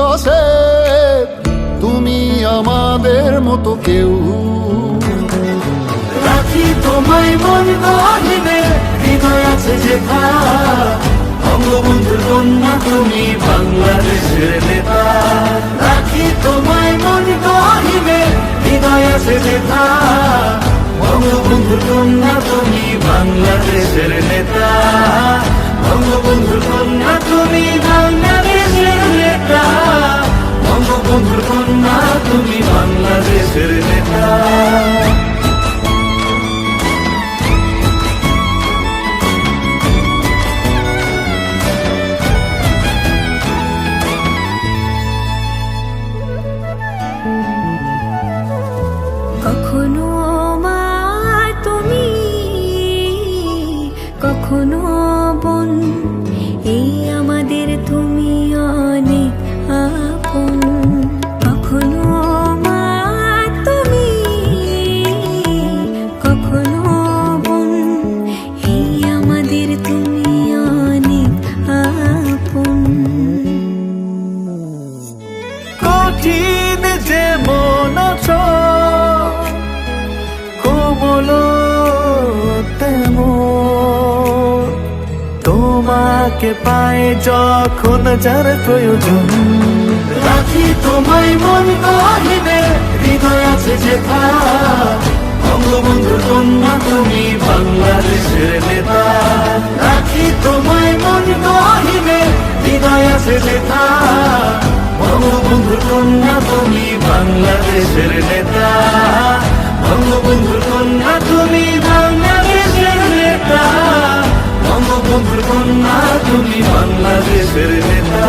দশে তুমি আমাদের মতো কেউ। রাখি তোমায় মন গহিনে, হৃদয় আছে যেথা বঙ্গবন্ধুর কন্যা, তুমি বাংলাদেশের নেতা। রাখি তোমায় মন গহিনে, হৃদয় আছে যেথা বঙ্গবন্ধুর কন্যা, তুমি বাংলাদেশের নেতা। বঙ্গবন্ধুর কন্যা কঠিন যে মন কোমল তোমাকে পায় যখন যার প্রয়োজন। রাখি তোমায় মন গহিনে হৃদয় আছে যেথা বঙ্গবন্ধুর কন্যা, তুমি বাংলাদেশের নেতা। রাখি তোমায় মন গহিনে হৃদয় আছে যেথা বঙ্গবন্ধুর কন্যা তুমি বাংলাদেশের নেতা। বঙ্গবন্ধুর কন্যা তুমি বাংলাদেশের নেতা। বঙ্গবন্ধুর কন্যা তুমি বাংলাদেশের নেতা।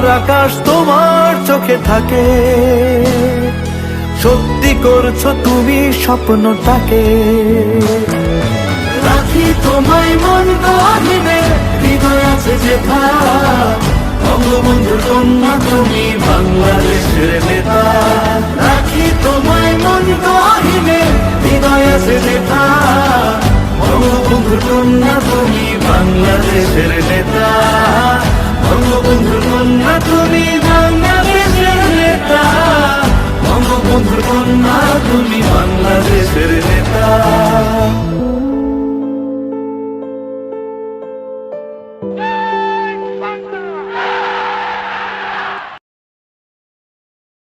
আমার আকাশ তোমার চোখে থাকে। সত্যি করছ তুমি স্বপ্নটাকে। রাখি তোমায় মন গহিনে হৃদয় আছে যেথা বঙ্গবন্ধুর কন্যা, তুমি বাংলাদেশের নেতা। রাখি তোমায় মন গহিনে হৃদয় আছে যেথা